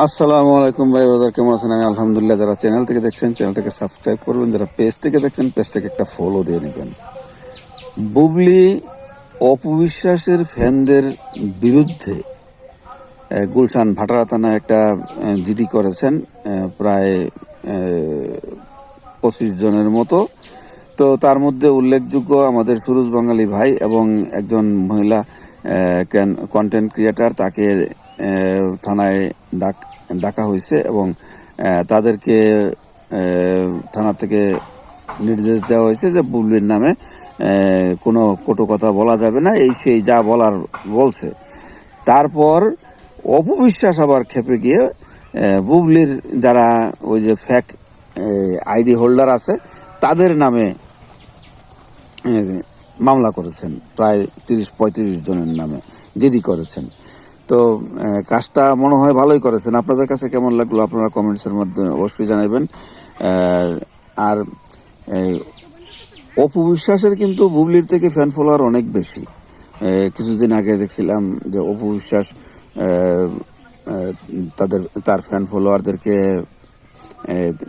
আসসালামু আলাইকুম ভাই বাজার কেমন আছেন? আমি আলহামদুলিল্লাহ, যারা চ্যানেল থেকে দেখছেন চ্যানেলটাকে সাবস্ক্রাইব করবেন, যারা পেজ থেকে দেখছেন পেজটাকে একটা ফলো দিয়ে নেবেন। বুবলি অপবিশ্বাসের ফ্যানদের বিরুদ্ধে গুলশান ভাটারা থানায় একটা জিডি করেছেন প্রায় পঁচিশ জনের মতো। তো তার মধ্যে উল্লেখযোগ্য আমাদের সুরজ বাঙালি ভাই এবং একজন মহিলা কন্টেন্ট ক্রিয়েটার তাকে থানায় ডাক, ডাকা হয়েছে এবং তাদেরকে থানা থেকে নির্দেশ দেওয়া হয়েছে যে বুবলির নামে কোনো কটু কথা বলা যাবে না, এই সেই যা বলার বলছে। তারপর অপবিশ্বাস আবার খেপে গিয়ে বুবলির যারা ওই যে ফ্যাক আইডি হোল্ডার আছে, তাদের নামে মামলা করেছেন, প্রায় তিরিশ, পঁয়ত্রিশ জনের নামে জিডি করেছেন। তো কাজটা মনে হয় ভালোই করেছেন। আপনাদের কাছে কেমন লাগল? আপনারা কমেন্টসের মধ্যে অবশ্যই জানাবেন আর অপু বিশ্বাসের কিন্তু বুবলির থেকে ফ্যান ফলোয়ার অনেক বেশি। কিছুদিন আগে দেখছিলাম যে অপু বিশ্বাস তাদের, তার ফ্যান ফলোয়ারদেরকে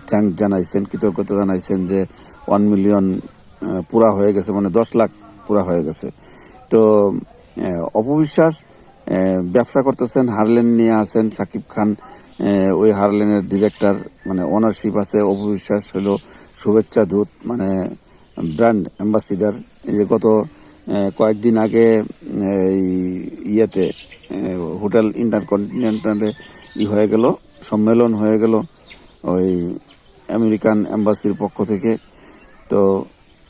থ্যাংক জানাইছেন, কৃতজ্ঞতা জানাইছেন যে ওয়ান মিলিয়ন পুরা হয়ে গেছে মানে দশ লাখ পুরা হয়ে গেছে। তো অপবিশ্বাস ব্যবসা করতেছেন, হারলেন নিয়ে আছেন সাকিব খান। ওই হারলেনের ডিরেক্টর মানে ওনারশিপ আছে, অপবিশ্বাস হলো শুভেচ্ছা দূত মানে ব্র্যান্ড অ্যাম্বাসিডার এই যে গত কয়েকদিন আগে, এই ইয়েতে হোটেল ইন্টারকন্টিনেন্টালে ই হয়ে গেল, সম্মেলন হয়ে গেল ওই আমেরিকান এম্বাসির পক্ষ থেকে। তো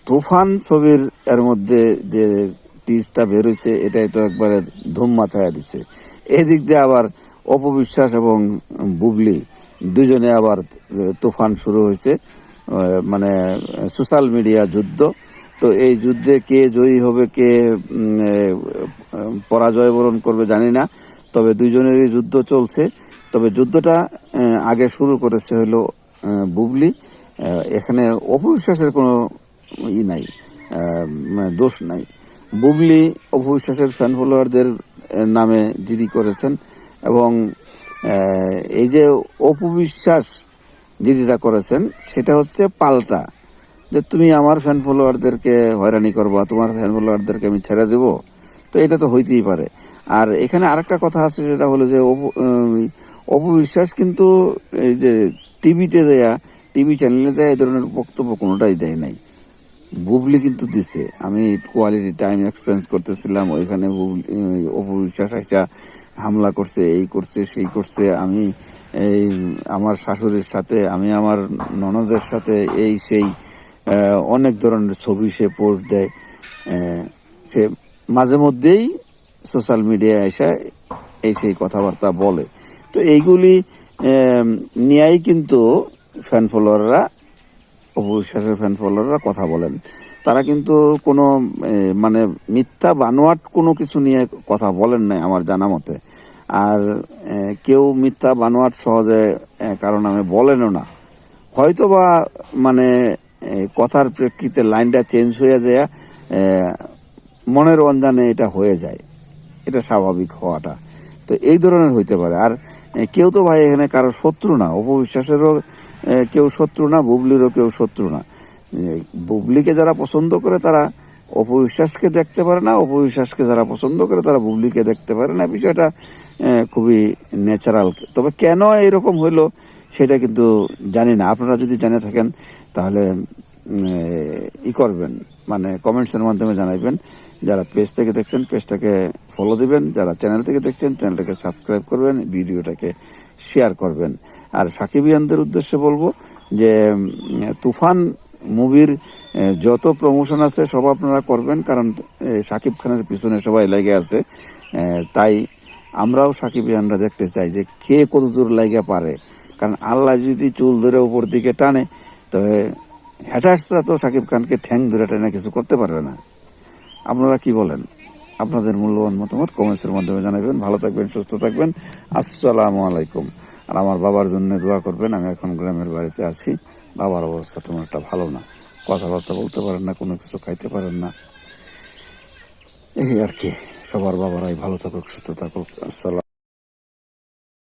তুফান ছবির এর মধ্যে যে টিজটা বেরোচ্ছে, এটাই তো একবারে ধুম মাচায়া দিচ্ছে। এদিক দিয়ে আবার অপবিশ্বাস এবং বুবলি দুজনে আবার তুফান শুরু হয়েছে মানে সোশ্যাল মিডিয়া যুদ্ধ। তো এই যুদ্ধে কে জয়ী হবে, কে পরাজয় বরণ করবে জানি না, তবে দুইজনেরই যুদ্ধ চলছে। তবে যুদ্ধটা আগে শুরু করেছে হলো বুবলি। এখানে অপবিশ্বাসের কোনো ই নাই মানে দোষ নাই। বুবলি অপবিশ্বাসের ফ্যান ফলোয়ারদের নামে জিডি করেছেন এবং এই যে অপবিশ্বাস জিডিটা করেছেন, সেটা হচ্ছে পাল্টা। যে তুমি আমার ফ্যান ফলোয়ারদেরকে হয়রানি করবা, তোমার ফ্যান ফলোয়ারদেরকে আমি ছেড়ে দেবো, তো এটা তো হইতেই পারে। আর এখানে আরেকটা কথা আছে, সেটা হলো যে অপু- অপবিশ্বাস কিন্তু এই যে টিভিতে দেয়া, টিভি চ্যানেলে দেয়া এই ধরনের বক্তব্য কোনোটাই দেয় নাই। বুবলি কিন্তু দিছে। আমি কোয়ালিটি টাইম এক্সপেন্স করতেছিলাম, ওইখানে বুবলি- হামলা করছে, এই করছে, সেই করছে। আমি এই আমার শাশুড়ির সাথে, আমি আমার ননদের সাথে এই সেই অনেক ধরনের ছবি সে পোস্ট দেয়। সে মাঝে মধ্যেই সোশ্যাল মিডিয়ায় এসে এই সেই কথাবার্তা বলে। তো এইগুলি নিয়েই কিন্তু ফ্যান ফলোয়াররা অপবিশ্বাসের ফ্যান ফলোয়াররা কথা বলেন। তারা কিন্তু কোনো মানে মিথ্যা বানোয়াট কোনো কিছু নিয়ে কথা বলেন নাই আমার জানা মতে। আর কেউ মিথ্যা বানোয়াট সহজে এ, কারও নামে বলেনও না। হয়তো বা মানে কথার প্রেক্ষিতে লাইনটা চেঞ্জ হয়ে যায় মনের অঞ্জানে এটা হয়ে যায়। এটা স্বাভাবিক হওয়াটা। তো এই ধরনের হইতে পারে। আর কেউ তো ভাই এখানে কারও শত্রু না। অপবিশ্বাসেরও কেউ শত্রু না, বুবলিরও কেউ শত্রু না। বুবলিকে যারা পছন্দ করে তারা অপবিশ্বাসকে দেখতে পারে না, অপবিশ্বাসকে যারা পছন্দ করে তারা বুবলিকে দেখতে পারে না। বিষয়টা খুবই ন্যাচারাল। তবে কেন এরকম হইল সেটা কিন্তু জানি না। আপনারা যদি জেনে থাকেন, তাহলে ই করবেন মানে কমেন্টসের মাধ্যমে জানাইবেন। যারা পেজ থেকে দেখছেন পেজটাকে ফলো দিবেন। যারা চ্যানেল থেকে দেখছেন চ্যানেলটাকে সাবস্ক্রাইব করবেন, ভিডিওটাকে শেয়ার করবেন। আর সাকিবিয়ানদের উদ্দেশ্যে বলব যে তুফান মুভির যত প্রমোশন আছে, সব আপনারা করবেন। কারণ সাকিব খানের পিছনে সবাই লেগে আছে। তাই আমরাও সাকিবিয়ানরা দেখতে চাই যে, কে কত দূর লাগে পারে। কারণ আল্লাহ যদি চুল ধরে উপর দিকে টানে, তবে হ্যাটার্সরা তো সাকিব খানকে ঠ্যাং ধরে টানে কিছু করতে পারবে না। আপনারা কি বলেন? আপনাদের মূল্যবান মতামত কমেন্টসের মাধ্যমে জানাবেন। ভালো থাকবেন, সুস্থ থাকবেন। আসসালামু আলাইকুম। আর আমার বাবার জন্য দোয়া করবেন। আমি এখন গ্রামের বাড়িতে আছি। বাবার অবস্থা তেমন একটা ভালো না। কথাবার্তা বলতে পারেন না, কোনো কিছু খাইতে পারেন না। এই আর কি। সবার বাবারাই ভালো থাকুক, সুস্থ থাকুক। আসসালাম।